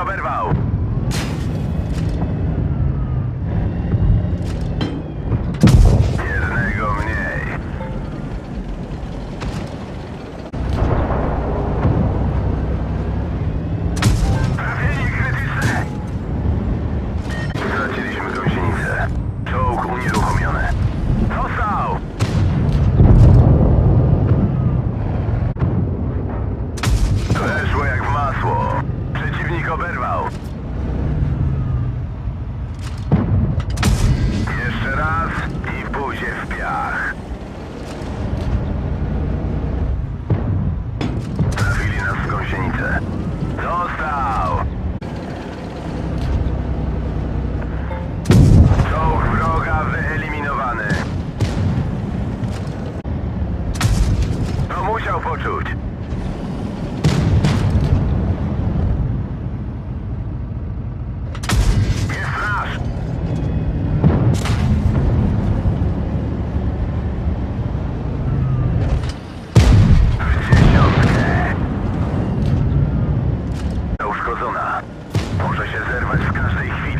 oberwał. poczuć. Uszkodzona. Może się zerwać w każdej chwili.